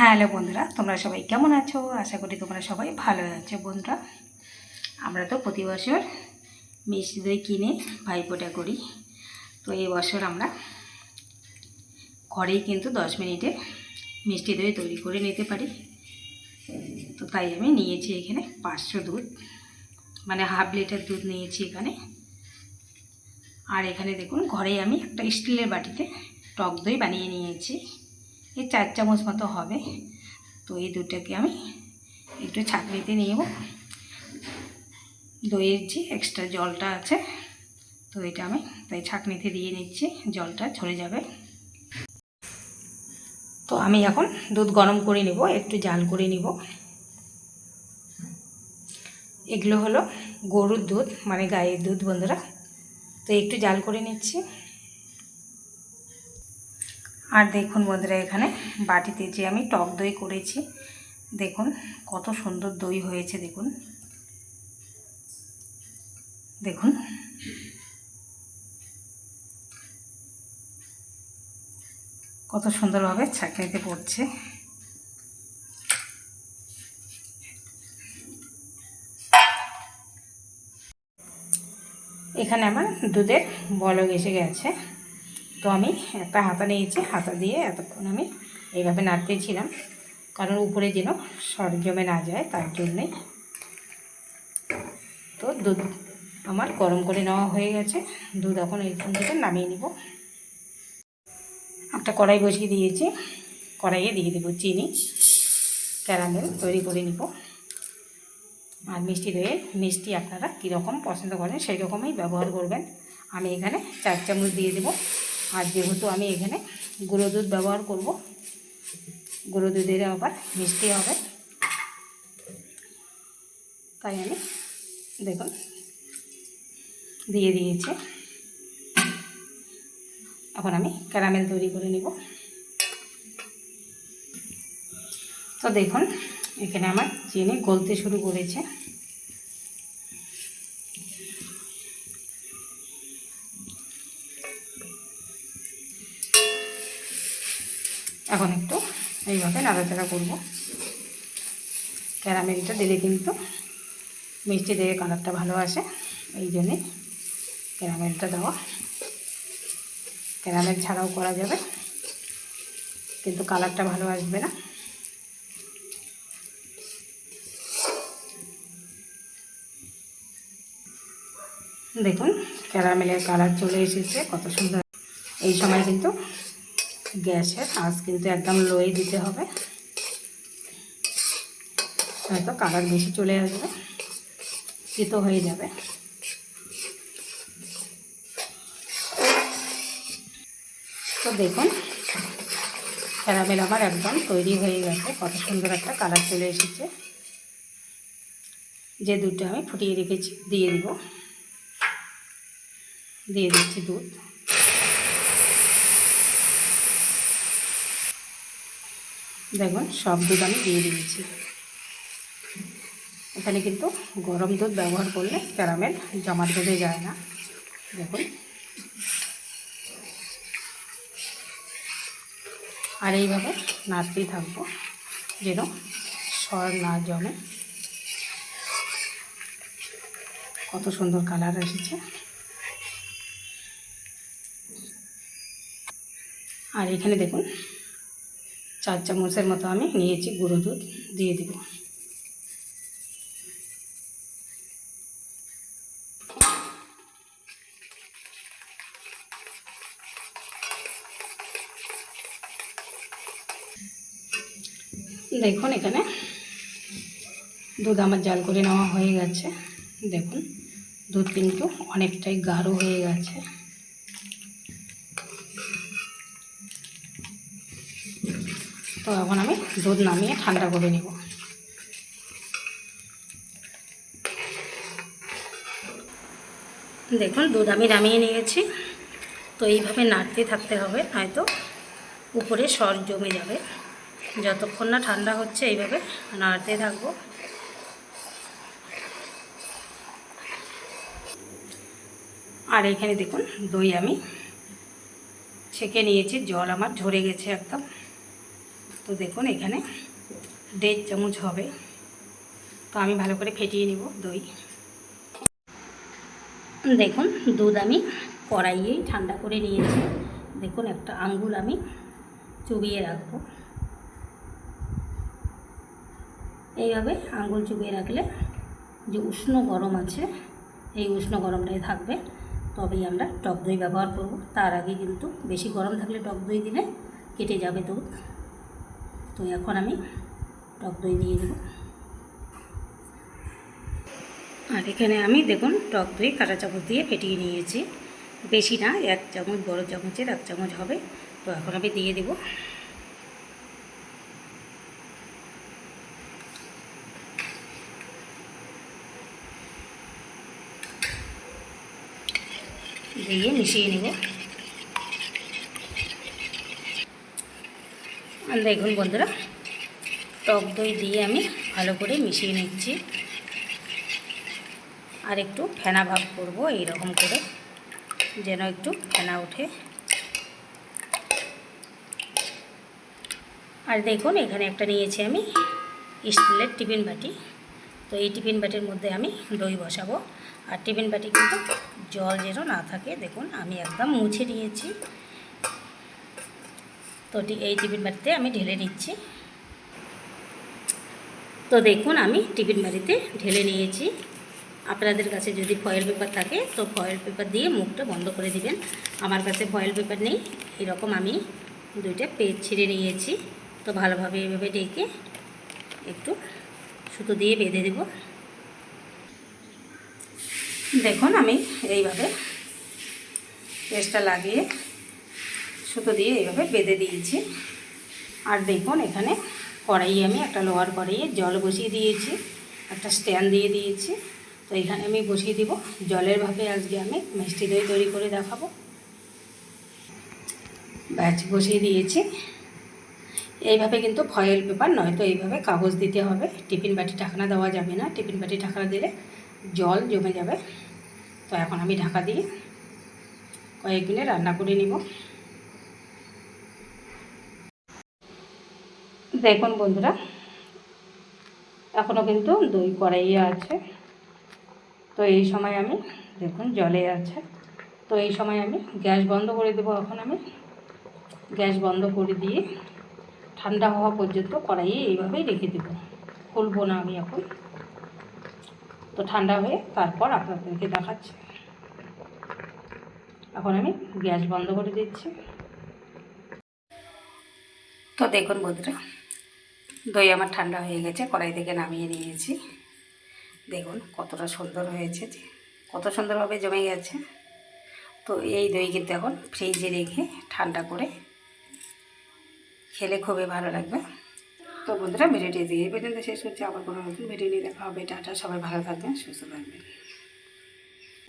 Hello বন্ধুরা, তোমরা সবাই কেমন আছো? আশা করি তোমরা সবাই ভালো আছো বন্ধুরা। আমরা তো প্রতি বছর মিষ্টি দই কিনে ভাইফোঁটা করি। তো এই বছর আমরা ঘরেই কিন্তু দশ মিনিটে মিষ্টি দই তৈরি করে নিতে পারি। তো তাই আমি নিয়েছি এখানে পাঁচশো দুধ। মানে হাফ লিটার দুধ নিয়েছি এখানে। আর এখানে দেখুন, ঘরেই আমি একটা স্টিলের বাটিতে টক দই বানিয়ে নিয়েছি। এই চার চামচ মতো হবে। তো এই দুধটাকে আমি একটু ছাঁকনিতে নিয়ে দইয়ের যে এক্সট্রা জলটা আছে, তো এটা আমি তাই ছাঁকনিতে দিয়ে নিচ্ছি, জলটা ঝরে যাবে। তো আমি এখন দুধ গরম করে নিব, একটু জাল করে নিব। এগুলো হলো গরুর দুধ মানে গায়ের দুধ, বন্ধুরা। তো একটু জাল করে নিচ্ছি। আর দেখুন বন্ধুরা, এখানে বাটিতে যে আমি টক দই করেছি, দেখুন কত সুন্দর দই হয়েছে, দেখুন। দেখুন। কত সুন্দরভাবে ছাঁকনিতে পড়ছে। এখানে আমার দুধের বলক এসে গেছে। তো আমি একটা হাতা নিয়েছি, হাতা দিয়ে এতক্ষণ আমি এইভাবে নাড়তেছিলাম। কারণ উপরে যেন সর জমে না যায়, তার জন্যে। তো দুধ আমার গরম করে নেওয়া হয়ে গেছে। দুধ এখন এইখান থেকে নামিয়ে নিব। একটা কড়াই বসিয়ে দিয়েছি। কড়াইয়ে দিয়ে দেবো চিনি। ক্যারামেল তৈরি করে নিব। আর মিষ্টি দইয়ে মিষ্টি আপনারা কীরকম পছন্দ করেন সেই রকমই ব্যবহার করবেন। আমি এখানে চার চামচ দিয়ে দেবো। আর যেহেতু আমি এখানে গুঁড়ো দুধ ব্যবহার করব, গুঁড়ো দুধের আবার মিষ্টি হবে। তাই আমি দেখুন দিয়ে দিয়েছে। এখন আমি ক্যারামেল তৈরি করে নিব। তো দেখুন, এখানে আমার চিনি গলতে শুরু করেছে। এইভাবে নাড়াচাড়া করব। ক্যারামেলটা দিলে কিন্তু মিষ্টি দিয়ে কালারটা ভালো আসে, এই জন্যে ক্যারামেলটা দেওয়া। ক্যারামেল ছাড়াও করা যাবে, কিন্তু কালারটা ভালো আসবে না। দেখুন, ক্যারামেলের কালার চলে এসেছে, কত সুন্দর। এই সময় কিন্তু গ্যাসের আঁচ কিন্তু একদম লোয়ে দিতে হবে। হয়তো কালার বেশি চলে আসবে, তিতো হয়ে যাবে। তো দেখুন, ক্যারামেল আমার একদম তৈরি হয়ে গেছে, কত সুন্দর একটা কালার চলে এসেছে। যে দুধটা আমি ফুটিয়ে রেখেছি, দিয়ে দিব। দিয়ে দিচ্ছি দুধ। দেখুন, সব দুধ আমি দিয়ে দিয়েছি। এখানে কিন্তু গরম দুধ ব্যবহার করলে ক্যারামেল জমাট বেঁধে যায় না। দেখুন। আর এইভাবে নাড়তেই থাকব, যেন সর না জমে। কত সুন্দর কালার এসেছে। আর এখানে দেখুন চার চামচের মতো আমি নিয়েছি গুঁড়ো দুধ, দিয়ে দেব। দেখুন এখানে দুধ আমার জাল করে নেওয়া হয়ে গেছে। দেখুন, দুধ কিন্তু অনেকটাই গাঢ় হয়ে গেছে। তো এখন আমি দুধ নামিয়ে ঠান্ডা করে নেব। দেখুন, দুধ আমি নামিয়ে নিয়েছি। তো এইভাবে নাড়তে থাকতে হবে হয়তো উপরে সর জমে যাবে। যতক্ষণ না ঠান্ডা হচ্ছে, এইভাবে নাড়তে থাকব। আর এখানে দেখুন, দই আমি ছেঁকে নিয়েছি, জল আমার ঝরে গেছে একদম। তো দেখুন, এখানে দেড় চামচ হবে। তো আমি ভালো করে ফেটিয়ে নিব দই। দেখুন, দুধ আমি কড়াইয়েই ঠান্ডা করে নিয়েছি। দেখুন, একটা আঙ্গুল আমি চুবিয়ে রাখব। এইভাবে আঙ্গুল চুবিয়ে রাখলে যে উষ্ণ গরম আছে, এই উষ্ণ গরমটাই থাকবে। তবেই আমরা টক দই ব্যবহার করব। তার আগে কিন্তু বেশি গরম থাকলে টক দই দিলে কেটে যাবে দুধ। তো এখন আমি টক দই দিয়ে দেব। আর এখানে আমি দেখুন টক দই কাঁটা চামচ দিয়ে ফেটিয়ে নিয়েছি। বেশি না, এক চামচ, বড় চামচের এক চামচ হবে। তো এখন আমি দিয়ে দেবো। দিয়ে মিশিয়ে নেব। দেখুন বন্ধুরা টক দই দিয়ে আমি ভালো করে মিশিয়ে নিচ্ছি। আর একটু ফেনা ভাগ করব, এইরকম করে যেন একটু ফেনা ওঠে। আর দেখুন, এখানে একটা নিয়েছি আমি স্টিলের টিফিন বাটি। তো এই টিফিন বাটির মধ্যে আমি দই বসাবো। আর টিফিন বাটি কিন্তু জল যেন না থাকে, দেখুন, আমি একদম মুছে নিয়েছি। তো এই টিফিন বাটিতে আমি ঢেলে নিচ্ছি। তো দেখুন, আমি টিফিন বাটিতে ঢেলে নিয়েছি। আপনাদের কাছে যদি ফয়েল পেপার থাকে, তো ফয়েল পেপার দিয়ে মুখটা বন্ধ করে দিবেন। আমার কাছে ফয়েল পেপার নেই, এরকম আমি দুইটা পেজ ছিঁড়ে নিয়েছি। তো ভালোভাবে এভাবে ডেকে একটু সুতো দিয়ে বেঁধে দেব। দেখুন, আমি এইভাবে পেস্টটা লাগিয়ে সুতো দিয়ে এইভাবে বেঁধে দিয়েছি। আর দেখুন, এখানে কড়াইয়ে আমি একটা লোহার কড়াইয়ে জল বসিয়ে দিয়েছি, একটা স্ট্যান্ড দিয়ে দিয়েছি। তো এখানে আমি বসিয়ে দিব, জলের ভাবে আজকে আমি মিষ্টি দই তৈরি করে দেখাবো। ব্যাচ বসিয়ে দিয়েছি। এইভাবে কিন্তু ফয়েল পেপার নয়তো এইভাবে কাগজ দিতে হবে। টিফিন বাটি ঢাকনা দেওয়া যাবে না, টিফিন বাটি ঢাকনা দিলে জল জমে যাবে। তো এখন আমি ঢাকা দিয়ে কয়েক মিনিট রান্না করে নিব। দেখুন বন্ধুরা এখনও কিন্তু দই কড়াইয়ে আছে। তো এই সময় আমি, দেখুন জলে আছে। তো এই সময় আমি গ্যাস বন্ধ করে দেবো এখন আমি। গ্যাস বন্ধ করে দিয়ে ঠান্ডা হওয়া পর্যন্ত কড়াইয়ে এইভাবেই রেখে দেবো। খুলবো না আমি এখন। তো ঠান্ডা হয়ে তারপর আপনাদেরকে দেখাচ্ছি। এখন আমি গ্যাস বন্ধ করে দিচ্ছি। তো দেখুন বন্ধুরা দই আমার ঠান্ডা হয়ে গেছে, কড়াই থেকে নামিয়ে নিয়েছি। দেখুন কতটা সুন্দর হয়েছে কত সুন্দরভাবে জমে গেছে। তো এই দই কিন্তু এখন ফ্রিজে রেখে ঠান্ডা করে খেলে খুবই ভালো লাগবে। তো বন্ধুরা, ভিডিওটি দিয়ে পর্যন্ত শেষ হচ্ছে আবার কোনো নতুন ভিডিও নিয়ে দেখা হবে। টাটা, সবাই ভালো থাকবেন, সুস্থ থাকবেন।